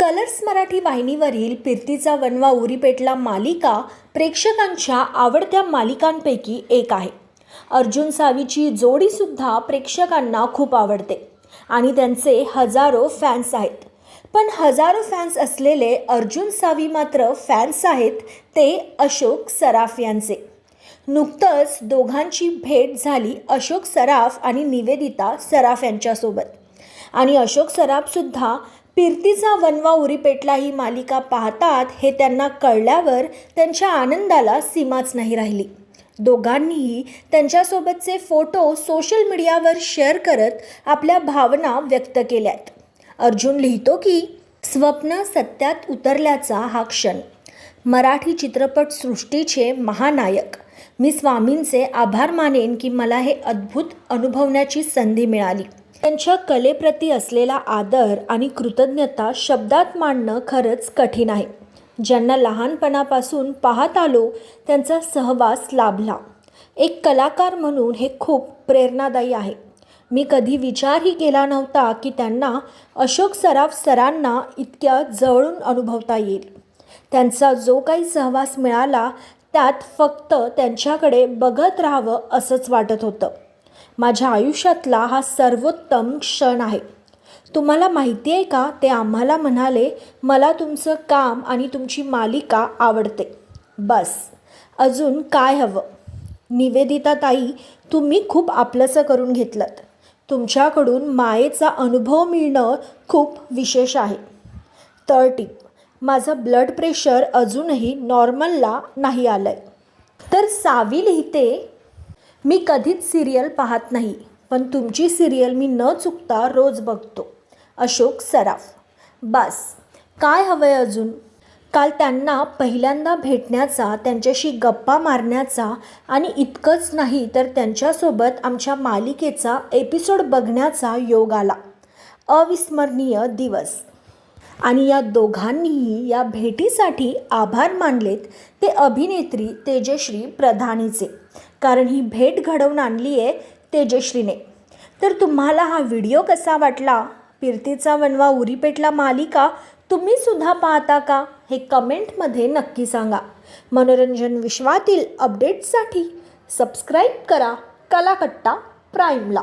Colours Marathi वाहिनीवरील फिरतीचा वनवा उरी पेटला मालिका प्रेक्षकांच्या आवडत्या मालिकांपैकी एक आहे. अर्जुन सावीची जोडीसुद्धा प्रेक्षकांना खूप आवडते आणि त्यांचे हजारो फॅन्स आहेत. पण हजारो फॅन्स असलेले अर्जुन सावी मात्र फॅन्स आहेत ते अशोक सराफ यांचे. नुकतंच दोघांची भेट झाली अशोक सराफ आणि निवेदिता सराफ यांच्यासोबत. आणि अशोक सराफसुद्धा पिरतीचा वनवा उरी पेटला ही मालिका पाहतात हे त्यांना कळल्यावर त्यांच्या आनंदाला सीमाच नाही राहिली. दोघांनीही त्यांच्यासोबतचे फोटो सोशल मीडियावर शेअर करत आपल्या भावना व्यक्त केल्यात. अर्जुन लिहितो की स्वप्न सत्यात उतरल्याचा हा क्षण. मराठी चित्रपटसृष्टीचे महानायक. मी स्वामींचे आभार मानेन की मला हे अद्भुत अनुभवण्याची संधी मिळाली. त्यांच्या कलेप्रती असलेला आदर आणि कृतज्ञता शब्दात मांडणं खरंच कठीण आहे. ज्यांना लहानपणापासून पाहत आलो त्यांचा सहवास लाभला. एक कलाकार म्हणून हे खूप प्रेरणादायी आहे. मी कधी विचारही केला नव्हता की त्यांना अशोक सराफ सरांना इतक्या जवळून अनुभवता येईल. त्यांचा जो काही सहवास मिळाला त्यात फक्त त्यांच्याकडे बघत राहावं असंच वाटत होतं. माझ्या आयुष्यातला हा सर्वोत्तम क्षण आहे. तुम्हाला माहिती आहे का? ते आम्हाला म्हणाले मला तुमचं काम आणि तुमची मालिका आवडते. बस. अजून काय हवं? निवेदिता ताई तुम्ही खूप आपलंसं करून घेतलं तुमच्याकडून मायेचा अनुभव मिळणं खूप विशेष आहे. तर टीप माझं ब्लड प्रेशर अजूनही नॉर्मलला नाही आलं आहे तर सावी लिहिते मी कधीच सिरियल पाहत नाही पण तुमची सिरियल मी न चुकता रोज बघतो. अशोक सराफ. बस काय हवं आहे अजून? काल त्यांना पहिल्यांदा भेटण्याचा त्यांच्याशी गप्पा मारण्याचा आणि इतकंच नाही तर त्यांच्यासोबत आमच्या मालिकेचा एपिसोड बघण्याचा योग आला. अविस्मरणीय दिवस. आणि या दोघांनीही या भेटीसाठी आभार मानलेत ते अभिनेत्री तेजश्री प्रधानीचे. कारण ही भेट घडवून आणली आहे तेजश्रीने. तर तुम्हाला हा व्हिडिओ कसा वाटला? पिरतीचा वनवा उरी पेटला मालिका तुम्ही सुद्धा पाहता का? हे कमेंटमध्ये नक्की सांगा. मनोरंजन विश्वातील अपडेट्ससाठी सबस्क्राईब करा कलाकट्टा प्राईमला.